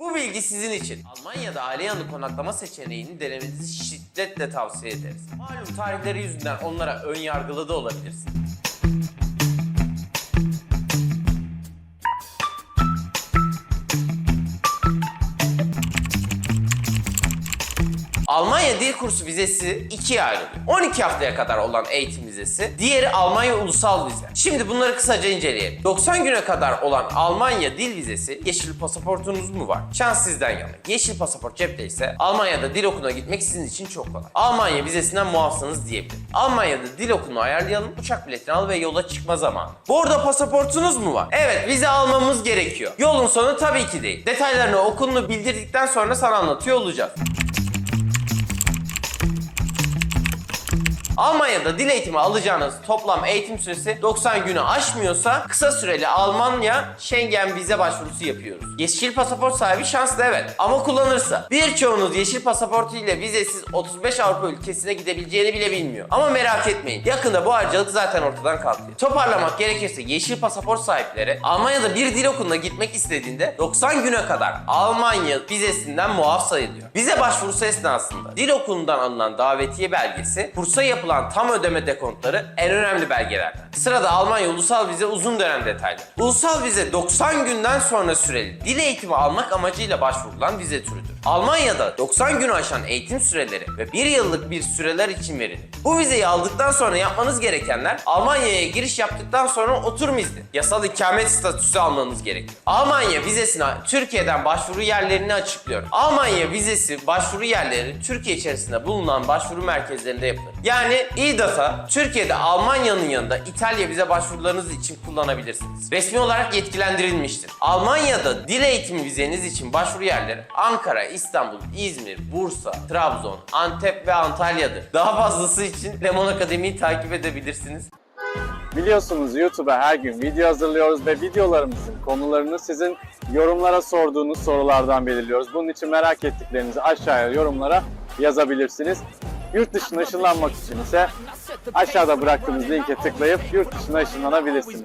Bu bilgi sizin için. Almanya'da aile yanı konaklama seçeneğini denemenizi şiddetle tavsiye ederiz. Malum tarihleri yüzünden onlara ön yargılı da olabilirsiniz. Almanya dil kursu vizesi ikiye ayrılıyor. 12 haftaya kadar olan eğitim vizesi, diğeri Almanya ulusal vize. Şimdi bunları kısaca inceleyelim. 90 güne kadar olan Almanya dil vizesi, yeşil pasaportunuz mu var? Şans sizden yana. Yeşil pasaport cepteyse Almanya'da dil okuluna gitmek sizin için çok kolay. Almanya vizesinden muafsınız diyebilirim. Almanya'da dil okulunu ayarlayalım, uçak biletini al ve yola çıkma zamanı. Bu arada pasaportunuz mu var? Evet, vize almamız gerekiyor. Yolun sonu tabii ki değil. Detaylarını okulunu bildirdikten sonra sana anlatıyor olacağız. Almanya'da dil eğitimi alacağınız toplam eğitim süresi 90 günü aşmıyorsa kısa süreli Almanya Schengen vize başvurusu yapıyoruz. Yeşil pasaport sahibi şanslı evet ama kullanırsa. Birçoğunuz yeşil pasaportu ile vizesiz 35 Avrupa ülkesine gidebileceğini bile bilmiyor. Ama merak etmeyin yakında bu harcalık zaten ortadan kalkıyor. Toparlamak gerekirse yeşil pasaport sahipleri Almanya'da bir dil okuluna gitmek istediğinde 90 güne kadar Almanya vizesinden muaf sayılıyor. Vize başvurusu esnasında dil okulundan alınan davetiye belgesi, kursa yapılan tam ödeme dekontları en önemli belgelerden. Sırada Almanya ulusal vize uzun dönem detaylı. Ulusal vize 90 günden sonra süreli dil eğitimi almak amacıyla başvurulan vize türüdür. Almanya'da 90 günü aşan eğitim süreleri ve 1 yıllık bir süreler için verilir. Bu vizeyi aldıktan sonra yapmanız gerekenler Almanya'ya giriş yaptıktan sonra oturum izni, yasal ikamet statüsü almanız gerekiyor. Almanya vizesine Türkiye'den başvuru yerlerini açıklıyor. Almanya vizesi başvuru yerleri Türkiye içerisinde bulunan başvuru merkezlerinde yapılır. Yani İDATA Türkiye'de Almanya'nın yanında İtalya vize başvurularınız için kullanabilirsiniz. Resmi olarak yetkilendirilmiştir. Almanya'da dil eğitimi vizeniz için başvuru yerleri Ankara, İstanbul, İzmir, Bursa, Trabzon, Antep ve Antalya'dır. Daha fazlası için Lemon Akademi'yi takip edebilirsiniz. Biliyorsunuz YouTube'a her gün video hazırlıyoruz ve videolarımızın konularını sizin yorumlara sorduğunuz sorulardan belirliyoruz. Bunun için merak ettiklerinizi aşağıya yorumlara yazabilirsiniz. Yurt dışına ışınlanmak için ise aşağıda bıraktığımız linke tıklayıp yurt dışına ışınlanabilirsiniz.